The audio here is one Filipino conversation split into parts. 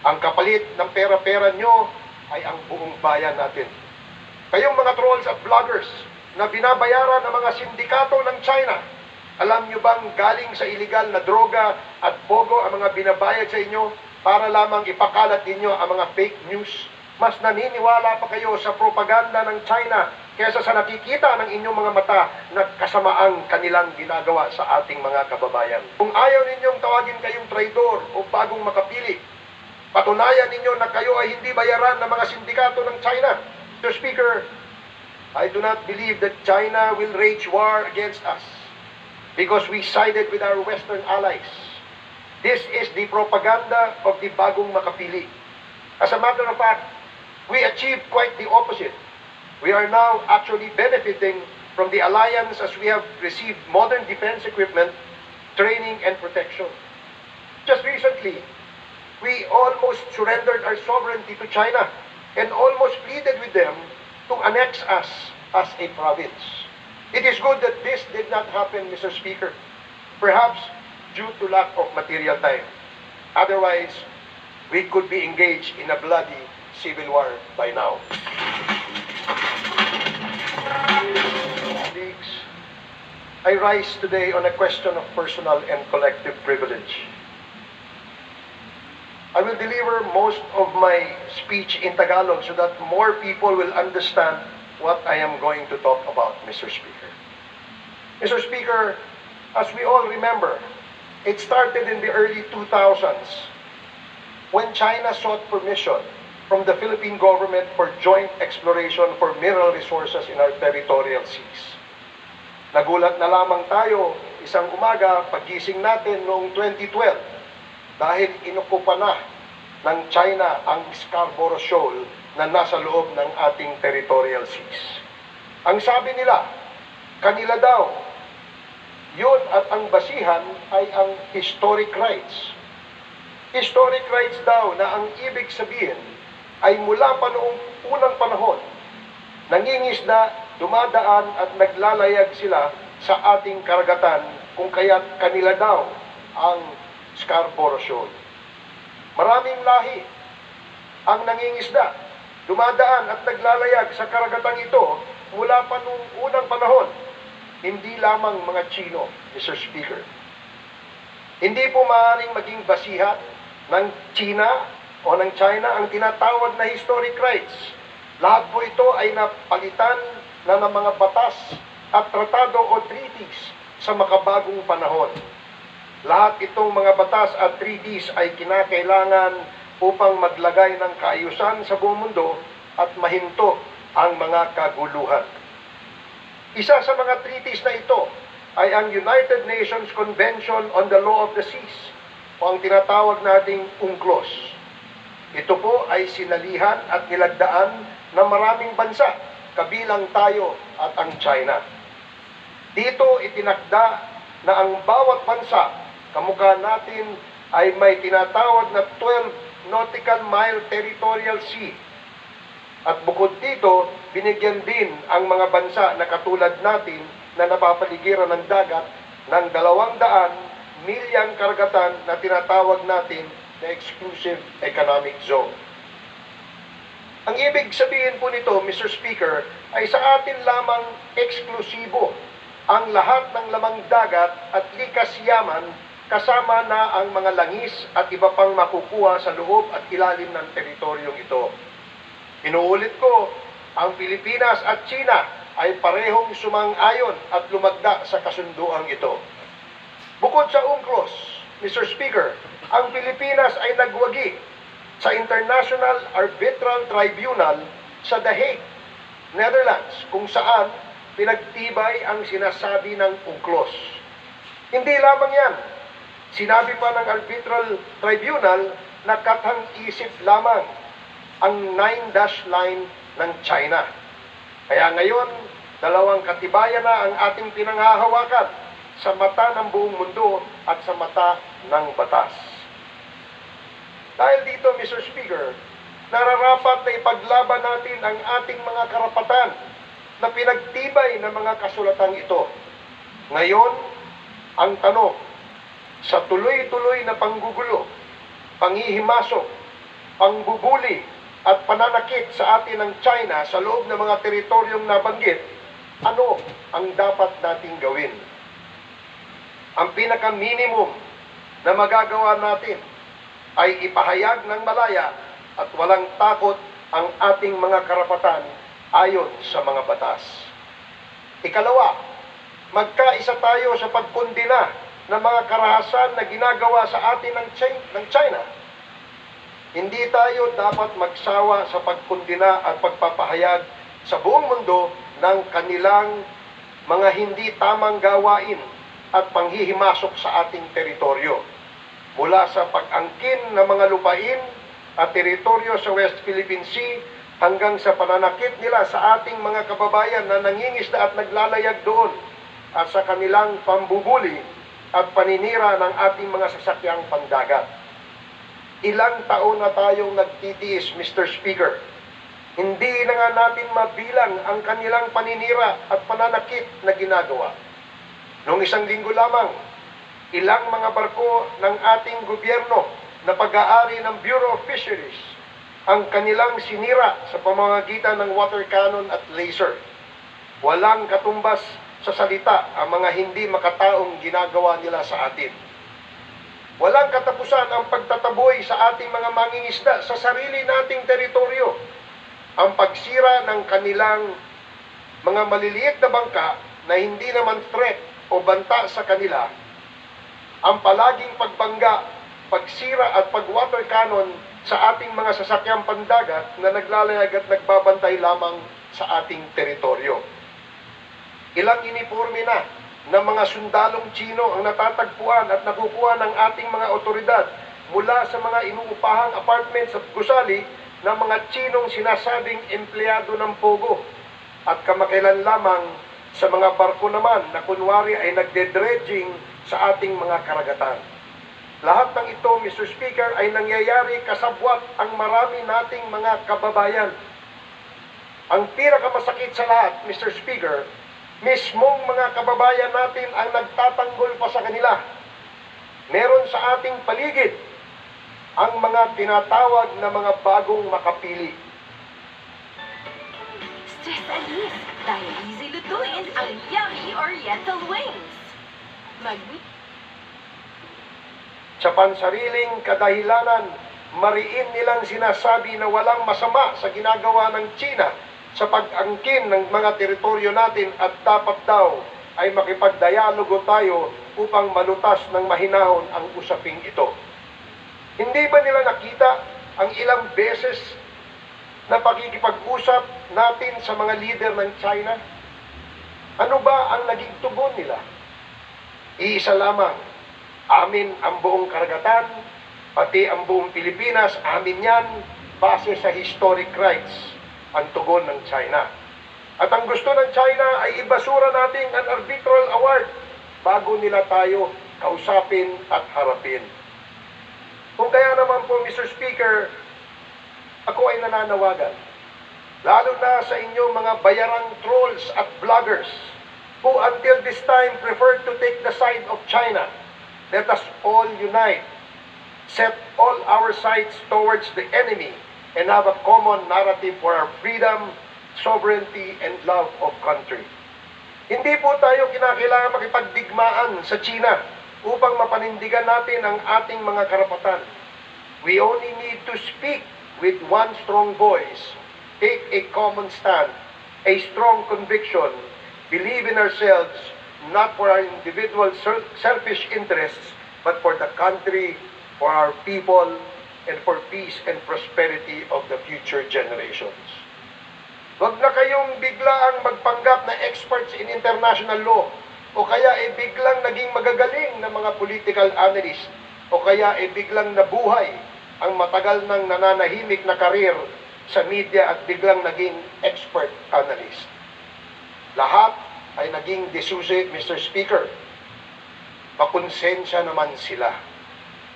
Ang kapalit ng pera-pera nyo ay ang buong bayan natin. Kayong mga trolls at vloggers na binabayaran ng mga sindikato ng China, alam nyo bang galing sa iligal na droga at bogo ang mga binabayad sa inyo para lamang ipakalat ninyo ang mga fake news? Mas naniniwala pa kayo sa propaganda ng China kaysa sa nakikita ng inyong mga mata na kasamaang kanilang ginagawa sa ating mga kababayan. Kung ayaw ninyong tawagin kayong traidor o bagong makapili, patunayan ninyo na kayo ay hindi bayaran ng mga sindikato ng China. Mr. Speaker, I do not believe that China will wage war against us because we sided with our Western allies. This is the propaganda of the bagong makapili. As a matter of fact, we achieved quite the opposite. We are now actually benefiting from the alliance as we have received modern defense equipment, training, and protection. Just recently, we almost surrendered our sovereignty to China and almost pleaded with them to annex us as a province. It is good that this did not happen, Mr. Speaker, perhaps due to lack of material time. Otherwise, we could be engaged in a bloody civil war by now. Colleagues, I rise today on a question of personal and collective privilege. I will deliver most of my speech in Tagalog so that more people will understand what I am going to talk about, Mr. Speaker. Mr. Speaker, as we all remember, it started in the early 2000s when China sought permission from the Philippine government for joint exploration for mineral resources in our territorial seas. Nagulat na lamang tayo isang umaga pagising natin noong 2012 dahil inukupa na ng China ang Scarborough Shoal na nasa loob ng ating territorial seas. Ang sabi nila, kanila daw, yun at ang basihan ay ang historic rights. Historic rights daw na ang ibig sabihin ay mula pa noong unang panahon, nangingisda, dumadaan at naglalayag sila sa ating karagatan kung kaya't kanila daw ang Scarborough. Maraming lahi ang nangingisda, dumadaan at naglalayag sa karagatang ito mula pa noong unang panahon. Hindi lamang mga Chino, Mr. Speaker. Hindi po maaaring maging basihan ng China o ng China ang tinatawag na historic rights. Lahat po ito ay napalitan na ng mga batas at tratado o treaties sa makabagong panahon. Lahat itong mga batas at treaties ay kinakailangan upang maglagay ng kaayusan sa buong mundo at mahinto ang mga kaguluhan. Isa sa mga treaties na ito ay ang United Nations Convention on the Law of the Seas o ang tinatawag nating UNCLOS. Ito po ay sinalihan at nilagdaan ng maraming bansa, kabilang tayo at ang China. Dito itinakda na ang bawat bansa, kamukha natin, ay may tinatawag na 12 nautical mile territorial sea. At bukod dito, binigyan din ang mga bansa na katulad natin na napapaligiran ng dagat ng dalawang daan milyang karagatan na tinatawag natin na exclusive economic zone. Ang ibig sabihin po nito, Mr. Speaker, ay sa atin lamang eksklusibo ang lahat ng lamang dagat at likas yaman kasama na ang mga langis at iba pang makukuha sa loob at ilalim ng teritoryong ito. Inuulit ko, ang Pilipinas at China ay parehong sumang-ayon at lumagda sa kasunduang ito. Bukod sa UNCLOS, Mr. Speaker, ang Pilipinas ay nagwagi sa International Arbitral Tribunal sa The Hague, Netherlands, kung saan pinagtibay ang sinasabi ng UNCLOS. Hindi lamang yan. Sinabi pa ng Arbitral Tribunal na katang-isip lamang ang nine dash line ng China. Kaya ngayon, dalawang katibayan na ang ating pinanghahawakan sa mata ng buong mundo at sa mata ng batas. Dahil dito, Mr. Speaker, nararapat na ipaglaban natin ang ating mga karapatan na pinagtibay ng mga kasulatang ito. Ngayon, ang tanong, sa tuloy-tuloy na panggugulo, pangihimasok, pangbubuli at pananakit sa atin ng China sa loob ng mga teritoryong nabanggit, ano ang dapat nating gawin? Ang pinaka-minimum na magagawa natin ay ipahayag ng malaya at walang takot ang ating mga karapatan ayon sa mga batas. Ikalawa, magkaisa tayo sa pagkundina ng mga karahasan na ginagawa sa atin ng Chi- ng China. Hindi tayo dapat magsawa sa pagkundina at pagpapahayag sa buong mundo ng kanilang mga hindi tamang gawain at panghihimasok sa ating teritoryo. Mula sa pag-angkin ng mga lupain at teritoryo sa West Philippine Sea hanggang sa pananakit nila sa ating mga kababayan na nangingisda at naglalayag doon at sa kanilang pambubuli at paninira ng ating mga sasakyang pandagat. Ilang taon na tayong nagtitiis, Mr. Speaker. Hindi na nga natin mabilang ang kanilang paninira at pananakit na ginagawa. Noong isang linggo lamang, ilang mga barko ng ating gobyerno na pag-aari ng Bureau of Fisheries ang kanilang sinira sa pamamagitan ng water cannon at laser. Walang katumbas sa salita ang mga hindi makataong ginagawa nila sa atin. Walang katapusan ang pagtataboy sa ating mga mangingisda sa sarili nating teritoryo. Ang pagsira ng kanilang mga maliliit na bangka na hindi naman threat o banta sa kanila, ang palaging pagbangga, pagsira at pag-water cannon sa ating mga sasakyang pandagat na naglalayag at nagbabantay lamang sa ating teritoryo. Ilang uniforme na ng mga sundalong Chino ang natatagpuan at nakukuha ng ating mga otoridad mula sa mga inuupahang apartments at gusali ng mga Chinong sinasabing empleyado ng Pogo at kamakailan lamang sa mga barko naman na kunwari ay nagde-dredging sa ating mga karagatan. Lahat ng ito, Mr. Speaker, ay nangyayari kasabwat ang marami nating mga kababayan. Ang pinakamasakit sa lahat, Mr. Speaker, mismong mga kababayan natin ang nagtatanggol pa sa kanila. Meron sa ating paligid ang mga tinatawag na mga bagong makapili. Stress alis dahil easy lutuin ang yummy Oriental wings. Mag Sa pansariling kadahilanan, mariin nilang sinasabi na walang masama sa ginagawa ng China sa pag-angkin ng mga teritoryo natin at dapat daw ay makipagdialogo tayo upang malutas ng mahinahon ang usaping ito. Hindi ba nila nakita ang ilang beses na pakikipag-usap natin sa mga leader ng China? Ano ba ang naging tugon nila? Iisa lamang, amin ang buong karagatan, pati ang buong Pilipinas, amin yan, base sa historic rights, ang tugon ng China. At ang gusto ng China ay ibasura natin ang arbitral award bago nila tayo kausapin at harapin. Kung kaya naman po, Mr. Speaker, ako ay nananawagan, lalo na sa inyong mga bayarang trolls at vloggers who until this time prefer to take the side of China. Let us all unite, set all our sights towards the enemy, and have a common narrative for our freedom, sovereignty, and love of country. Hindi po tayo kinakailangan makipagdigmaan sa China upang mapanindigan natin ang ating mga karapatan. We only need to speak with one strong voice, take a common stand, a strong conviction, believe in ourselves, not for our individual sel- selfish interests, but for the country, for our people, and for peace and prosperity of the future generations. Huwag na kayong biglaang magpanggap na experts in international law o kaya ay biglang naging magagaling na mga political analyst o kaya ay biglang nabuhay ang matagal nang nananahimik na karir sa media at biglang naging expert analyst. Lahat ay naging desusi, Mr. Speaker. Pakonsensya naman sila.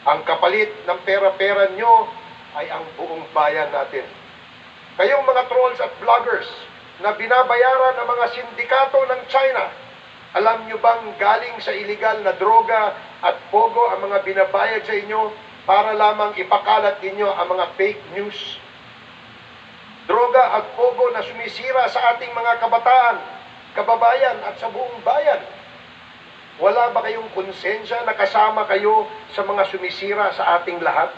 Ang kapalit ng pera-pera nyo ay ang buong bayan natin. Kayong mga trolls at vloggers na binabayaran ng mga sindikato ng China, alam nyo bang galing sa iligal na droga at pogo ang mga binabayad sa inyo para lamang ipakalat ninyo ang mga fake news. Droga at pogo na sumisira sa ating mga kabataan, kababayan at sa buong bayan. Wala ba kayong konsensya na kasama kayo sa mga sumisira sa ating lahat?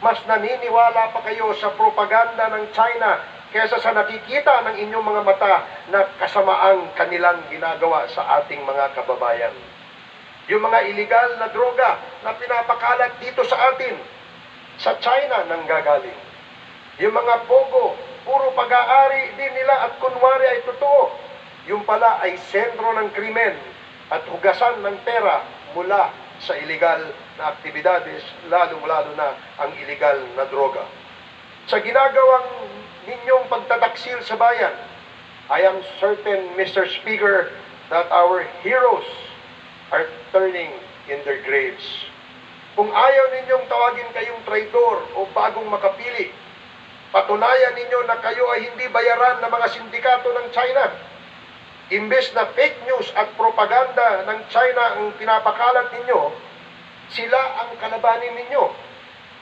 Mas naniniwala pa kayo sa propaganda ng China kesa sa nakikita ng inyong mga mata na kasamaang kanilang ginagawa sa ating mga kababayan. Yung mga illegal na droga na pinapakalat dito sa atin, sa China nang gagaling. Yung mga pogo, puro pag-aari din nila at kunwari ay totoo. Yung pala ay sentro ng krimen at hugasan ng pera mula sa illegal na aktibidades, lalong-lalo na ang illegal na droga. Sa ginagawang ninyong pagtataksil sa bayan, I am certain, Mr. Speaker, that our heroes are turning in their graves. Kung ayaw ninyong tawagin kayong traitor o bagong makapili, patunayan ninyo na kayo ay hindi bayaran ng mga sindikato ng China. Imbes na fake news at propaganda ng China ang pinapakalat ninyo, sila ang kalabanin ninyo.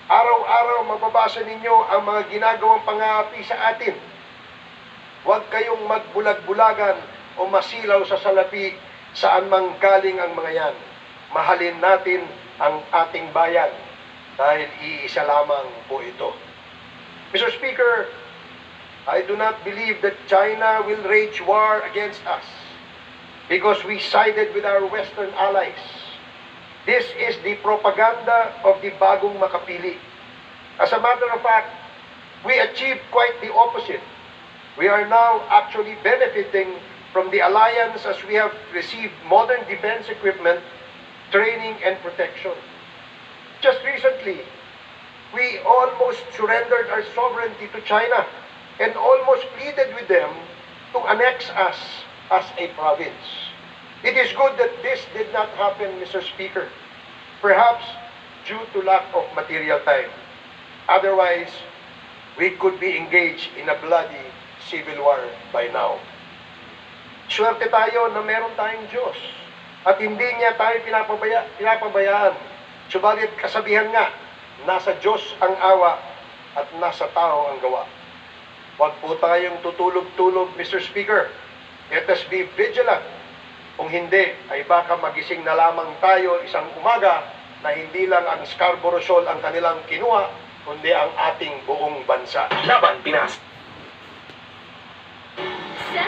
Araw-araw mababasa ninyo ang mga ginagawang pangapi sa atin. Huwag kayong magbulag-bulagan o masilaw sa salapi saan mang galing ang mga yan. Mahalin natin ang ating bayan dahil iisa lamang po ito. Mr. Speaker, I do not believe that China will wage war against us because we sided with our Western allies. This is the propaganda of the bagong makapili. As a matter of fact, we achieved quite the opposite. We are now actually benefiting from the alliance as we have received modern defense equipment, training, and protection. Just recently, we almost surrendered our sovereignty to China and almost pleaded with them to annex us as a province. It is good that this did not happen, Mr. Speaker. Perhaps due to lack of material time. Otherwise, we could be engaged in a bloody civil war by now. Swerte tayo na meron tayong Diyos at hindi niya tayo pinapabaya, pinapabayaan. Subalit kasabihan nga, nasa Diyos ang awa at nasa tao ang gawa. Huwag po tayong tutulog-tulog, Mr. Speaker. Let us be vigilant. Kung hindi, ay baka magising na lamang tayo isang umaga na hindi lang ang Scarborough Shoal ang kanilang kinuha, kundi ang ating buong bansa. Laban Pinas.